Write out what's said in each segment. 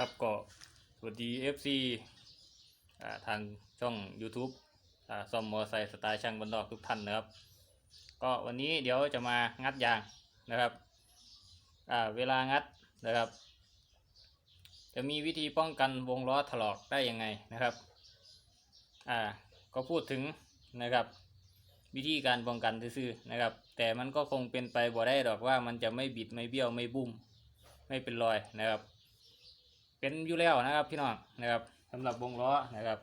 ครับก็สวัสดี FC อ่าทางช่อง YouTube อ่าซ่อมมอเตอร์ไซค์สไตล์ช่างบันดอกทุกท่านนะครับ ก็วันนี้เดี๋ยวจะมางัดยางนะครับอ่าเวลางัดนะครับ จะมีวิธีป้องกันวงล้อถลอกได้ยังไงนะครับอ่าก็พูดถึงนะครับวิธีการป้องกันซื่อๆนะครับ แต่มันก็คงเป็นไปบ่ได้หรอกว่ามันจะไม่บิดไม่เบี้ยวไม่บุ้ม ไม่เป็นรอยนะครับ เป็นอยู่แล้วนะครับพี่น้องนะครับสำหรับวงล้อนะครับ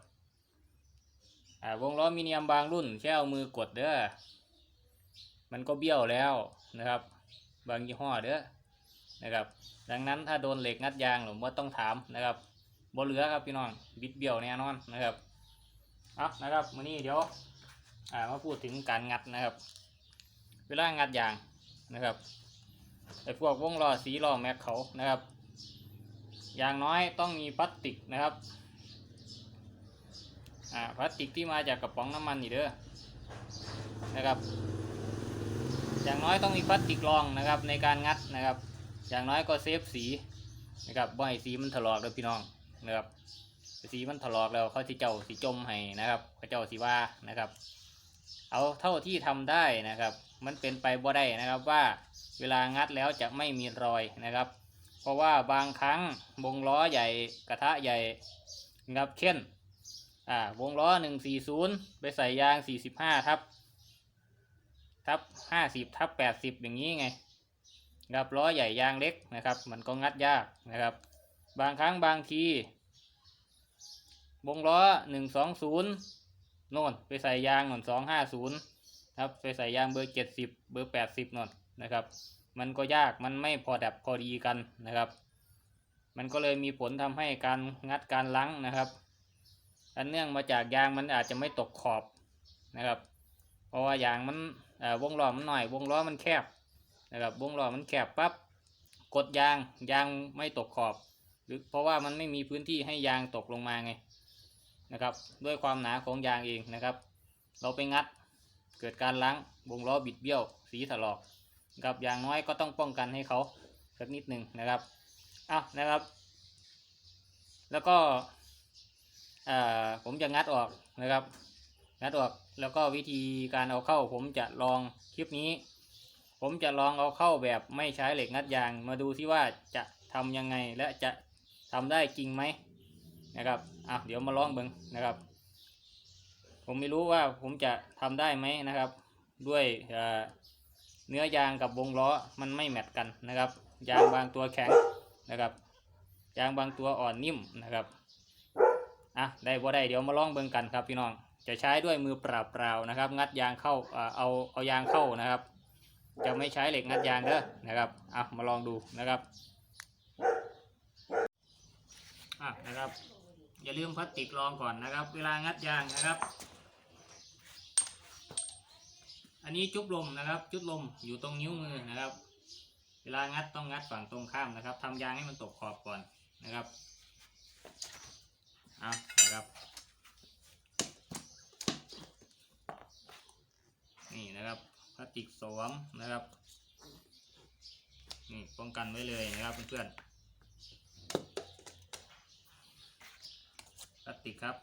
อ่าวงล้อมิเนียมบางรุ่นแค่เอามือกดเด้อมันก็เบี้ยวแล้วนะครับ บางยี่ห้อเด้อนะครับ ดังนั้นถ้าโดนเหล็กงัดยางหรือว่าต้องถามนะครับบ่เหลือครับพี่น้องบิดเบี้ยวแน่นอนนะครับเอานะครับมื้อนี้เดี๋ยวอ่ามาพูดถึงการงัดนะครับ เวลางัดยางนะครับไอ้พวกวงล้อสีล้อแม็กเขานะครับ อย่างน้อยต้องมีพลาสติกนะครับอ่าพลาสติกที่มาจากกระป๋องน้ำมันนี่เด้อนะครับ อย่างน้อยต้องมีพลาสติกรองนะครับในการงัดนะครับ อย่างน้อยก็เซฟสีนะครับบ่ให้สีมันถลอกเลยพี่น้องนะครับสีมันถลอกแล้วเขาที่เจ้าสีจมให้นะครับเขาเจ้าสีว่านะครับ เอาเท่าที่ทำได้นะครับ มันเป็นไปบ่ได้นะครับว่าเวลางัดแล้วจะไม่มีรอยนะครับ เพราะว่าบางครั้งวงล้อใหญ่กระทะใหญ่นะครับเช่นอ่าวงล้อหนึ่งสี่ศูนย์ไปใส่ยางสี่สิบห้าทับทับห้าสิบทับแปดสิบอย่างนี้ไงครับล้อใหญ่ยางเล็กนะครับ มันก็งัดยากนะครับ บางครั้งบางทีวงล้อหนึ่งสองศูนย์โน่นไปใส่ยางหน่นสองห้าศูนย์ครับไปใส่ยางเบอร์เจ็ดสิบเบอร์แปดสิบน่นนะครับ มันก็ยากมันไม่พอดับพอดีกันนะครับ มันก็เลยมีผลทำให้การงัดการลังนะครับ อันเนื่องมาจากยางมันอาจจะไม่ตกขอบนะครับ เพราะว่ายางมันอ่อวงล้อมันหน่อย วงล้อมันแคบนะครับวงล้อมันแคบปั๊บกดยางยางไม่ตกขอบ หรือเพราะว่ามันไม่มีพื้นที่ให้ยางตกลงมาไงนะครับ ด้วยความหนาของยางเองนะครับ เราไปงัดเกิดการล้างวงล้อบิดเบี้ยว สีถลอก ครับอย่างน้อยก็ต้องป้องกันให้เขาสักนิดหนึ่งนะครับเอานะครับ แล้วก็ผมจะงัดออกนะครับงัดออกแล้วก็วิธีการเอาเข้า ผมจะลองคลิปนี้ ผมจะลองเอาเข้าแบบไม่ใช้เหล็กงัดยาง มาดูที่ว่าจะทำยังไงและจะทำได้จริงไหมนะครับอะเดี๋ยวมาลองเบิ่งนะครับ ผมไม่รู้ว่าผมจะทำได้ไหมนะครับ ด้วยอ่า เนื้อยางกับวงล้อมันไม่แมทกันนะครับ ยางบางตัวแข็งนะครับ ยางบางตัวอ่อนนิ่มนะครับอะได้บ่ได้เดี๋ยวมาลองเบิ่งกันครับพี่น้องจะใช้ด้วยมือเปล่าๆนะครับ งัดยางเข้าอ่าเอาเอายางเข้านะครับ จะไม่ใช้เหล็กงัดยางเด้อนะครับอะมาลองดูนะครับอะนะครับ อย่าลืมพลาสติกรองก่อนนะครับ เวลางัดยางนะครับ อั นนี้จุบลมนะครับ จุบลมอยู่ตรงนิ้วมือนะครับ เวลางัดต้องงัดฝั่งตรงข้ามนะครับทำยางให้มันตกขอบก่อนนะครับเอานะครับ นี่นะครับพลาสติกสวมนะครับนี่ป้องกันไว้เลยนะครับเพื่อนๆพลาสติกครับ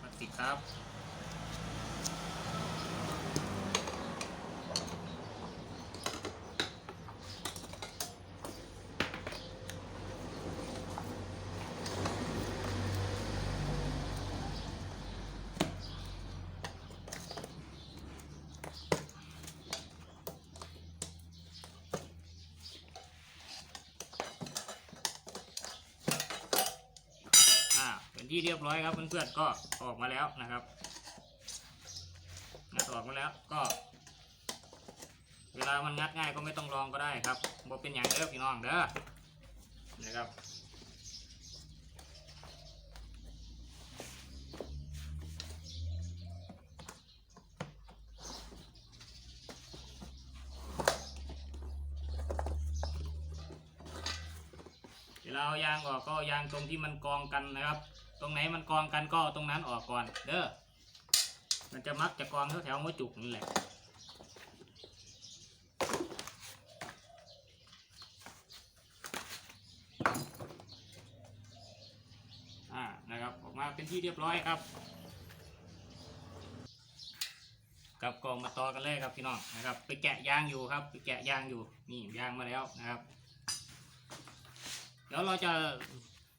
พลาส ติกครับ ที่เรียบร้อยครับเพื่อนๆก็ออกมาแล้วนะครับงัดออกมาแล้วก็ เวลามันงัดง่ายก็ไม่ต้องลองก็ได้ครับบ่เป็นอย่างเด้อพี่น้องเด้อนะครับเวลาเอายางออกก็เอายางตรงที่มันกองกันนะครับ รงไหนมันกองกันก็เอาตรงนั้นออกก่อน เด้อ มันจะมักจะกองแถวแถวหัวจุกนี่แหละอ่านะครับออกมาเป็นที่เรียบร้อยครับครับกองมาต่อกันเลยครับพี่น้องนะครับ ไปแกะยางอยู่ครับ ไปแกะยางอยู่นี่ยางมาแล้วนะครับ เดี๋ยวเราจะ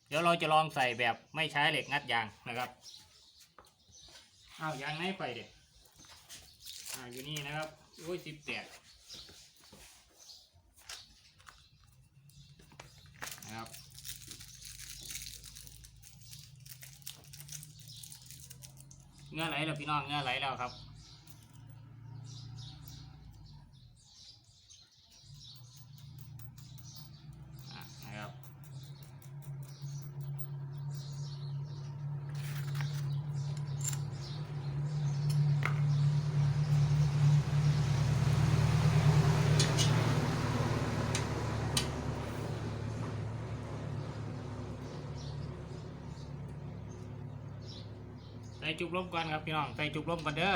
เดี๋ยวเราจะลองใส่แบบไม่ใช้เหล็กงัดยางนะครับอ้าวยางไหนไปเด็กอ่าอยู่นี่นะครับโอ้ยสิบแปดนะครับเงื่อไหลแล้วพี่น้องเงื่อไหลแล้วครับ ส่จุกลมก่อนครับพี่น้องใส่จุกลมก่อนเด้อ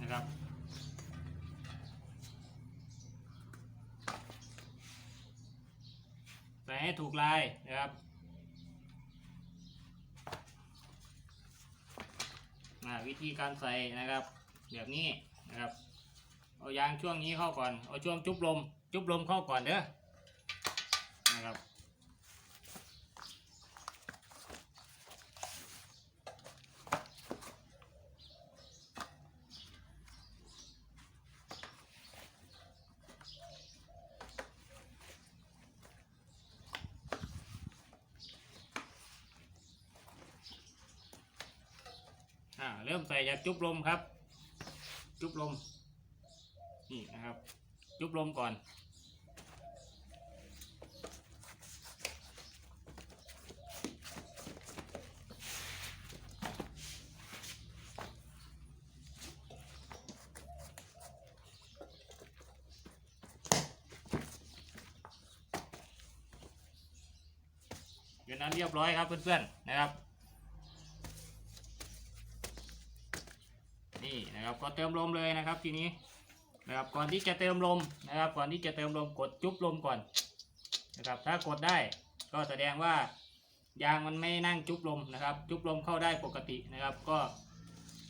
นะครับใส่ให้ถูกลายนะครับวิธีการใส่นะครับ แบบนี้นะครับเอายางช่วงนี้เข้าก่อนเอาช่วงจุบลม จุบลมเข้าก่อนเด้อนะครับ เริ่มใส่จากจุบลมครับ จุบลม นี่นะครับ จุบลมก่อน เดี๋ยวนั้นเรียบร้อยครับเพื่อนๆนะครับ นะครับก็เติมลมเลยนะครับทีนี้นะครับก่อนที่จะเติมลมนะครับ ก่อนที่จะเติมลมกดจุ๊บลมก่อนนะครับ ถ้ากดได้ก็แสดงว่ายางมันไม่นั่งจุ๊บลมนะครับ จุ๊บลมเข้าได้ปกตินะครับ ก็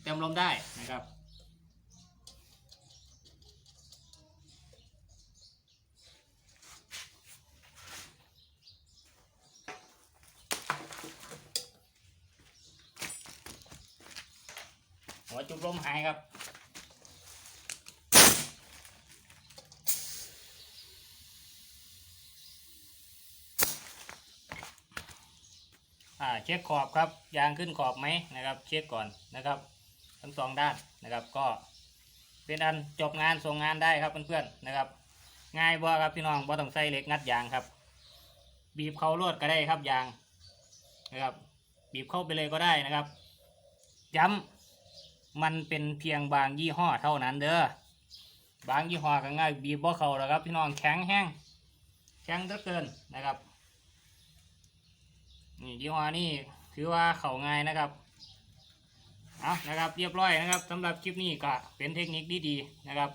เติมลมได้นะครับ จุ๊บลมหายครับอ่าเช็คขอบครับ ยางขึ้นขอบไหมนะครับ เช็คก่อนนะครับทั้งสองด้านนะครับ ก็เป็นอันจบงานส่งงานได้ครับเพื่อนๆนะครับ ง่ายบ่ครับพี่น้องบ่ต้องใส่เหล็กงัดยางครับ บีบเข้าลวดก็ได้ครับยางนะครับ บีบเข้าไปเลยก็ได้นะครับย้ำ มันเป็นเพียงบางยี่ห้อเท่านั้นเด้อบางยี่ห้อก็ง่ายบีบบ่เขาแล้วครับพี่น้องแข็งแห้งแข็งเหลือเกินนะครับนี่ยี่ห้อนี่ถือว่าเขาง่ายนะครับเอานะครับเรียบร้อยนะครับสำหรับคลิปนี้ก็เป็นเทคนิคดีๆนะครับ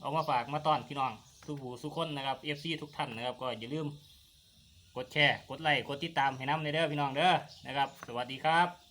เอามาฝากมาต้อนพี่น้องทุกผู้ทุกคนนะครับ FC ทุกท่านนะครับ ก็อย่าลืมกดแชร์ กดไลค์ กดติดตามให้น้ำในเด้อพี่น้องเด้อนะครับ สวัสดีครับ